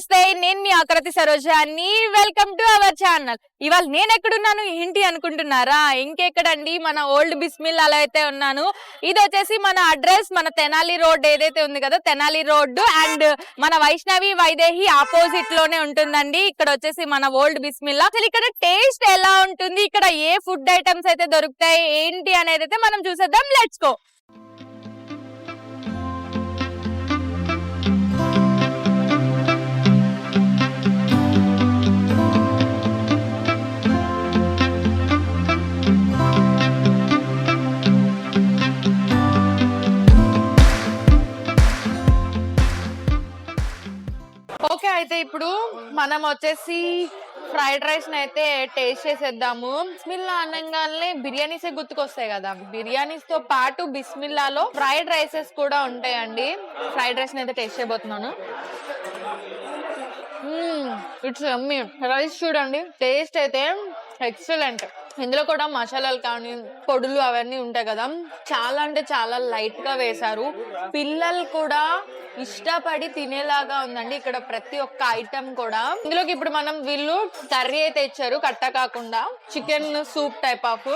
నమస్తే నేను మీ Akruti Sarojani welcome to our channel. ఇవాళ నేను ఎక్కడున్నాను ఏంటి అనుకుంటున్నారా? ఇంకెక్కడండి? మన ఓల్డ్ బిస్మిల్ అలా అయితే ఉన్నాను. ఇది వచ్చేసి మన అడ్రస్ మన తెనాలి రోడ్ ఏదైతే ఉంది కదా తెనాలి రోడ్డు అండ్ మన వైష్ణవి వైదేహి ఆపోజిట్లోనే ఉంటుందండి. ఇక్కడ వచ్చేసి మన ఓల్డ్ బిస్మిల్లా. అసలు ఇక్కడ టేస్ట్ ఎలా ఉంటుంది? ఇక్కడ ఏ ఫుడ్ ఐటమ్స్ అయితే దొరుకుతాయి? ఏంటి అనేది అయితే మనం చూసేద్దాం. Let's go. ఇప్పుడు మనం వచ్చేసి ఫ్రైడ్ రైస్ అయితే టేస్ట్ చేసేద్దాము. బిస్మిల్లా అనగానే బిర్యానీస్ గుర్తుకొస్తాయి కదా. బిర్యానీస్తో పాటు బిస్మిల్లాలో ఫ్రైడ్ రైసెస్ కూడా ఉంటాయండి. ఫ్రైడ్ రైస్ అయితే టేస్ట్ చేయబోతున్నాను. ఇట్స్ అమ్మి రైస్ చూడండి. టేస్ట్ అయితే ఎక్సలెంట్. ఇందులో కూడా మసాలాలు కానీ పొడులు అవన్నీ ఉంటాయి కదా. చాలా అంటే చాలా లైట్గా వేశారు. పిల్లలు కూడా ఇష్టపడి తినేలాగా ఉందండి. ఇక్కడ ప్రతి ఒక్క ఐటమ్ కూడా. ఇందులోకి ఇప్పుడు మనం వీళ్ళు కర్రీ అయితే ఇచ్చారు కట్ట కాకుండా. Chicken soup type of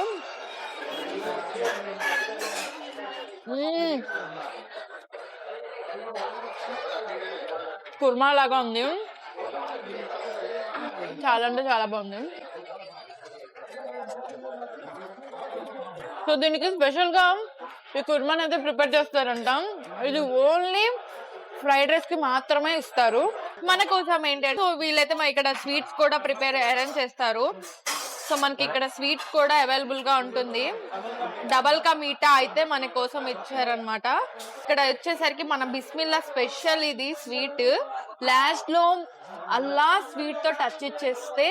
kurma లాగా ఉంది. చాలా అంటే చాలా బాగుంది. సో దీనికి స్పెషల్గా ఈ కుర్మాని అయితే ప్రిపేర్ చేస్తారంట. ఇది ఓన్లీ ఫ్రైడ్ రైస్కి మాత్రమే ఇస్తారు. మన కోసం ఏంటంటే సో వీళ్ళైతే మా ఇక్కడ స్వీట్స్ కూడా ప్రిపేర్ అరేంజ్ చేస్తారు. సో మనకి ఇక్కడ స్వీట్స్ కూడా అవైలబుల్గా ఉంటుంది. డబల్ కా మీఠా అయితే మన కోసం ఇచ్చారనమాట ఇక్కడ వచ్చేసరికి మన బిస్మిల్లా స్పెషల్ ఇది స్వీట్. లాస్ట్లో అల్లా స్వీట్తో టచ్ ఇచ్చేస్తే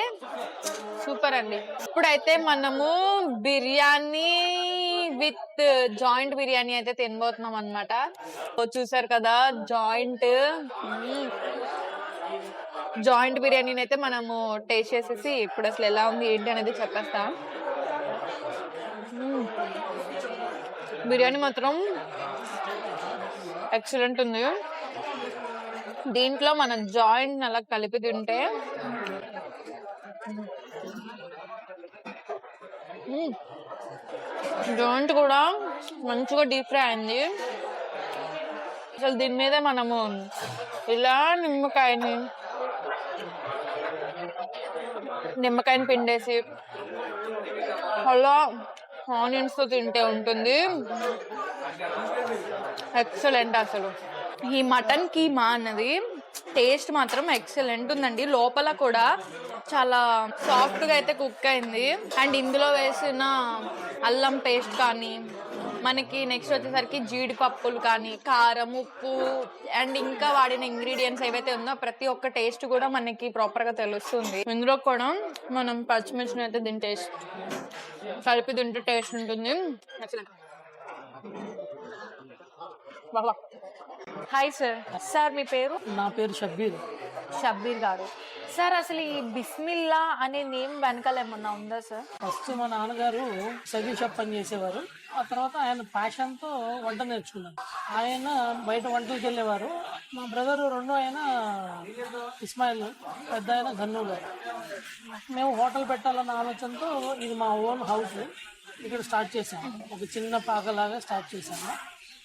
సూపర్ అండి. ఇప్పుడైతే మనము బిర్యానీ విత్ జాయింట్ బిర్యానీ అయితే తినబోతున్నాం అనమాట చూసారు కదా జాయింట్ జాయింట్ బిర్యానీని అయితే మనము టేస్ట్ చేసేసి ఇప్పుడు అసలు ఎలా ఉంది ఏంటి అనేది చెప్పేస్తాం. బిర్యానీ మాత్రం ఎక్సలెంట్ ఉంది. దీంట్లో మనం జాయింట్ అలా కలిపి తింటే జాయింట్ కూడా మంచిగా డీప్ ఫ్రై అయింది. అసలు దీని మీద మనము ఇలా నిమ్మకాయని నిమ్మకాయని పిండేసి అలా ఆనియన్స్తో తింటే ఉంటుంది. ఎక్సలెంట్ అసలు. ఈ మటన్ కీమా అన్నది టేస్ట్ మాత్రం ఎక్సలెంట్ ఉందండి. లోపల కూడా చాలా సాఫ్ట్గా అయితే కుక్ అయింది. అండ్ ఇందులో వేసిన అల్లం పేస్ట్ కానీ మనకి నెక్స్ట్ వచ్చేసరికి జీడిపప్పులు కానీ కారం ఉప్పు అండ్ ఇంకా వాడిన ఇంగ్రీడియంట్స్ ఏవైతే ఉందో ప్రతి ఒక్క టేస్ట్ కూడా మనకి ప్రాపర్గా తెలుస్తుంది. ఇందులో కూడా మనం పచ్చిమిర్చిని అయితే దీని టేస్ట్ కలిపి తింటే టేస్ట్ ఉంటుంది. హాయ్ సార్ సార్ మీ పేరు? నా పేరు షబ్బీర్. షబ్బీర్ గారు. సార్ అసలు ఈ బిస్మిల్లా అనే నేమ్ వెనకాల ఏమన్నా ఉందా సార్? ఫస్ట్ మా నాన్నగారు సర్వీస్ షాప్ పని చేసేవారు. ఆ తర్వాత ఆయన ప్యాషన్తో వంట నేర్చుకున్నాను ఆయన బయట వంటలకు వెళ్ళేవారు. మా బ్రదర్ రెండో ఆయన ఇస్మాయిల్ పెద్ద ఆయన గన్నూరు మేము హోటల్ పెట్టాలన్న ఆలోచనతో ఇది మా ఓన్ హౌస్. ఇక్కడ స్టార్ట్ చేసాము ఒక చిన్న పాకలాగా స్టార్ట్ చేసాము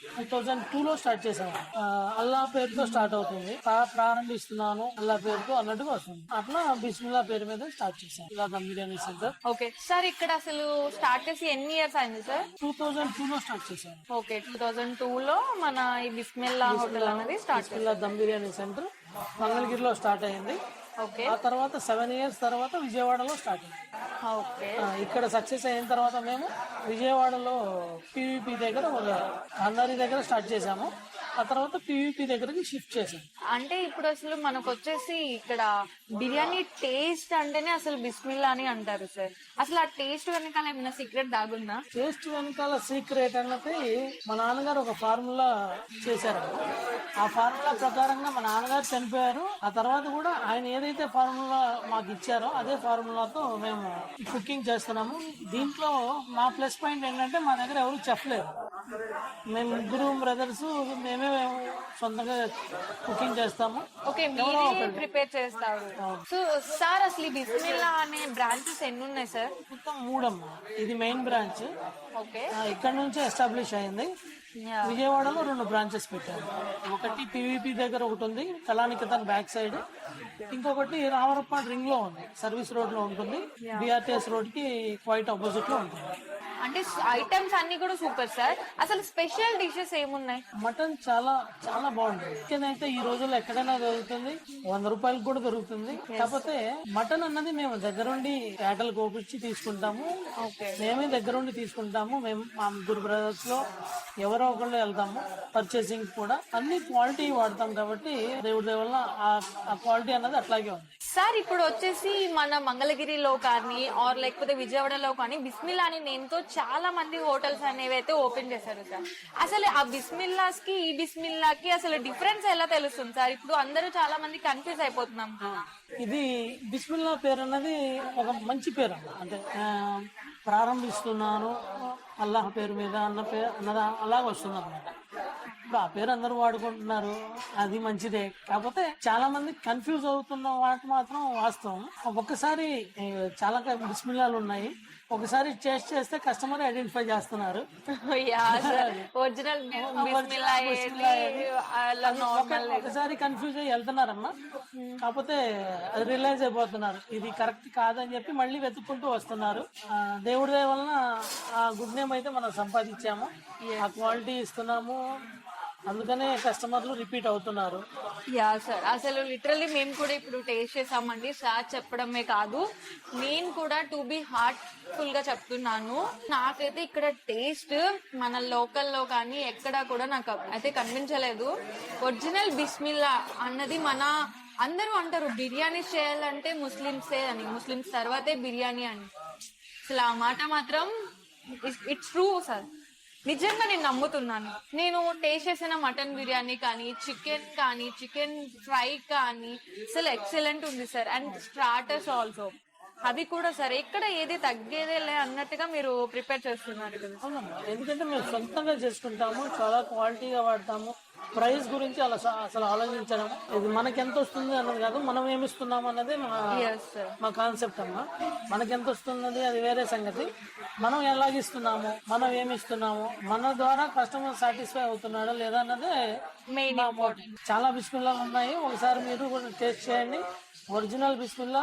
టూ థౌజండ్ టూలో స్టార్ట్ చేసాము అల్లా పేరుతో స్టార్ట్ అవుతుంది. ప్రా- ప్రారంభిస్తున్నాను అల్లా పేరుతో అన్నట్టుగా వస్తుంది. అట్లా బిస్మిల్లా పేరు మీద స్టార్ట్ చేశాను. ఇలా dum biryani centre. Okay. Sir ఇక్కడ అసలు స్టార్ట్ చేసి ఎన్ని ఇయర్స్ అయింది సార్? టూ థౌజండ్ టూలో స్టార్ట్ చేశాను. ఓకే. టూ థౌజండ్ టూ లో మన ఈ బిస్మిల్లా హోటల్ అనేది స్టార్ట్ బిస్మిల్లా దమ్ బిర్యానీ సెంటర్ మంగళగిరిలో స్టార్ట్ అయింది. ఆ తర్వాత సెవెన్ ఇయర్స్ తర్వాత విజయవాడలో స్టార్ట్ అయింది. ఇక్కడ సక్సెస్ అయిన తర్వాత మేము విజయవాడలో పీవీపీ దగ్గర ఒక అన్నరి దగ్గర స్టార్ట్ చేసాము ఆ తర్వాత పీవీపీ దగ్గరికి షిఫ్ట్ చేసాము అంటే ఇప్పుడు అసలు మనకు వచ్చేసి ఇక్కడ బిర్యానీ టేస్ట్ అంటేనే అసలు బిస్మిల్లా అని అంటారు సార్. అసలు ఆ టేస్ట్ వెనకాల ఏమైనా సీక్రెట్ దాగుందా? టేస్ట్ వెనకాల సీక్రెట్ అన్నది మా నాన్నగారు ఒక ఫార్ములా చేశారు. ఆ ఫార్ములా ప్రకారంగా మా నాన్నగారు చనిపోయారు. ఆ తర్వాత కూడా ఆయన ఏదైతే ఫార్ములా మాకు ఇచ్చారో అదే ఫార్ములాతో మేము కుకింగ్ చేస్తున్నాము. దీంట్లో మా ప్లస్ పాయింట్ ఏంటంటే మా దగ్గర ఎవరు చెప్పలేరు మేము ముగ్గురు బ్రదర్స్ మేమే సొంతంగా కుకింగ్ చేస్తాము. ఓకే మీరే ప్రిపేర్ చేస్తారు. సో సార్ అసలు బిస్మిల్లా అనే బ్రాంచెస్ ఎన్ని ఉన్నాయి సార్ మొత్తం మూడమ్మా. ఇది మెయిన్ బ్రాంచ్ ఓకే. ఇక్కడ నుంచి ఎస్టాబ్లిష్ అయింది. విజయవాడలో రెండు బ్రాంచెస్ పెట్టారు. ఒకటి పివిపి దగ్గర ఒకటి ఉంది కళానికేతన్ బ్యాక్ సైడ్ ఇంకొకటి రామరపాడు రింగ్లో ఉంది సర్వీస్ రోడ్లో ఉంటుంది. బిఆర్టీఎస్ రోడ్కి క్వైట్ ఆపోజిట్లో ఉంటుంది. అంటే ఐటమ్స్ అన్ని కూడా సూపర్ సార్. అసలు స్పెషల్ డిషెస్ ఏమున్నాయి? మటన్ చాలా చాలా బాగుంటుంది. చికెన్ అయితే ఈ రోజుల్లో ఎక్కడైనా దొరుకుతుంది. వంద రూపాయలకు కూడా దొరుకుతుంది. కాకపోతే మటన్ అన్నది మేము దగ్గరుండి వేటలు కోపించి తీసుకుంటాము. మేమే దగ్గరుండి తీసుకుంటాము. మేము మా ముగ్గురు బ్రదర్స్లో ఎవరో ఒకళ్ళు వెళ్తాము. పర్చేసింగ్ కూడా. అన్ని క్వాలిటీ వాడతాం కాబట్టి దేవుడి దేవుళ్ళ ఆ క్వాలిటీ అన్నది అట్లాగే ఉంది. సార్ ఇప్పుడు వచ్చేసి మన మంగళగిరిలో కానీ ఆర్ లేకపోతే విజయవాడలో కానీ బిస్మిల్లా అని నేమ్తో చాలా మంది హోటల్స్ అనేవి అయితే ఓపెన్ చేశారు సార్. అసలు ఆ బిస్మిల్లాస్కి ఈ బిస్మిల్లాకి అసలు డిఫరెన్స్ ఎలా తెలుస్తుంది సార్? ఇప్పుడు అందరూ చాలా మంది కన్ఫ్యూజ్ అయిపోతున్నాం ఇది బిస్మిల్లా పేరు అన్నది ఒక మంచి పేరు అంటే ప్రారంభిస్తున్నాను అల్లాహ్ పేరు మీద అన్న పేరు అన్నదా అలాగ వస్తుంది అనమాట ఇప్పుడు ఆ పేరు అందరూ వాడుకుంటున్నారు. అది మంచిదే. కాకపోతే చాలా మంది కన్ఫ్యూజ్ అవుతున్న వాటి మాత్రం వాస్తవం. ఒక్కసారి చాలా బిస్మిల్లాలు ఉన్నాయి. ఒకసారి టేస్ట్ చేస్తే కస్టమర్ ఐడెంటిఫై చేస్తున్నారు. ఒకసారి కన్ఫ్యూజ్ అయ్యి వెళ్తున్నారమ్మా. కాకపోతే అది రియలైజ్ అయిపోతున్నారు. ఇది కరెక్ట్ కాదని చెప్పి మళ్ళీ వెతుక్కుంటూ వస్తున్నారు. దేవుడి వలన ఆ గుడ్ నేమ్ అయితే మనం సంపాదించాము. ఆ క్వాలిటీ ఇస్తున్నాము. అందుకనే కస్టమర్లు రిపీట్ అవుతున్నారు. యా సార్ అసలు లిటరల్లీ మేము కూడా ఇప్పుడు టేస్ట్ చేసామండి. సార్ చెప్పడమే కాదు నేను కూడా టు బి హార్ట్ఫుల్గా చెప్తున్నాను. నాకైతే ఇక్కడ టేస్ట్ మన లోకల్లో కానీ ఎక్కడా కూడా నాకు అయితే కనిపించలేదు. ఒరిజినల్ బిస్మిల్లా అన్నది మన అందరూ అంటారు బిర్యానీ చేయాలంటే ముస్లిమ్సే అని. ముస్లిమ్స్ తర్వాతే బిర్యానీ అని. అసలు ఆ మాట మాత్రం ఇట్స్ ట్రూ సార్ నిజంగా నేను నమ్ముతున్నాను. నేను టేస్ట్ చేసిన మటన్ బిర్యానీ కానీ చికెన్ కానీ చికెన్ ఫ్రై కానీ అసలు ఎక్సలెంట్ ఉంది సార్ అండ్ స్టార్టర్స్ ఆల్సో అవి కూడా సార్ ఎక్కడ ఏది తగ్గేదేలే అన్నట్టుగా మీరు ప్రిపేర్ చేస్తున్నారు కదా. ఎందుకంటే మేము సొంతంగా చేసుకుంటాము చాలా క్వాలిటీగా వాడతాము. ప్రైస్ గురించి అలా అసలు ఆలోచించడం ఇది మనకి ఎంత వస్తుంది అన్నది కాదు మనం ఏమి ఇస్తున్నాం అన్నది మా కాన్సెప్ట్ అమ్మా. మనకి ఎంత వస్తున్నది అది వేరే సంగతి. మనం ఎలాగిస్తున్నాము మనం ఏమి ఇస్తున్నాము మన ద్వారా కస్టమర్ సాటిస్ఫై అవుతున్నాడా లేదా అన్నదే. చాలా బిస్మిల్లాలు ఉన్నాయి. ఒకసారి మీరు కూడా టేస్ట్ చేయండి. Original Bismillah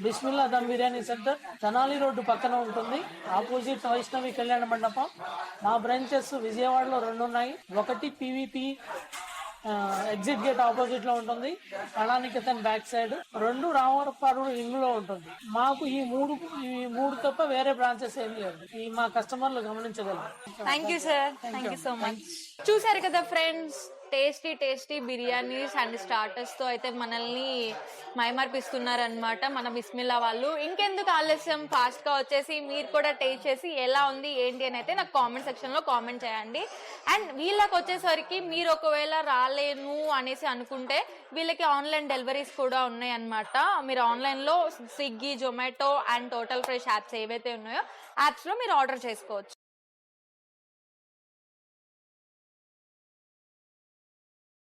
Bismillah dum biryani centre Tenali road పక్కన ఉంటుంది. ఆపోజిట్ వైష్ణవి కళ్యాణ మండపం. మా బ్రాంచెస్ విజయవాడలో రెండు ఉన్నాయి ఒకటి పీవీపీ ఎగ్జిట్ గేట్ ఆపోజిట్లో ఉంటుంది. కళానికేతన్ బ్యాక్ సైడ్ రెండు రామవరపాడు రింగ్లో ఉంటుంది. మాకు ఈ మూడు ఈ మూడు తప్ప వేరే బ్రాంచెస్ ఏం లేవు. ఈ మా కస్టమర్లు గమనించగలరు. Thank you sir thank you so much చూసారు కదా friends tasty tasty biryanis and స్టార్టర్స్తో అయితే మనల్ని మైమర్పిస్తున్నారు అనమాట మన బిస్మిల్లా వాళ్ళు. ఇంకెందుకు ఆలస్యం? ఫాస్ట్గా వచ్చేసి మీరు కూడా టేస్ట్ చేసి ఎలా ఉంది ఏంటి అని అయితే నాకు కామెంట్ సెక్షన్లో కామెంట్ చేయండి. అండ్ వీళ్ళకి వచ్చేసరికి మీరు ఒకవేళ రాలేను అనేసి అనుకుంటే వీళ్ళకి ఆన్లైన్ డెలివరీస్ కూడా ఉన్నాయి అనమాట మీరు ఆన్లైన్లో Swiggy Zomato and total fresh apps ఏవైతే ఉన్నాయో యాప్స్లో మీరు ఆర్డర్ చేసుకోవచ్చు.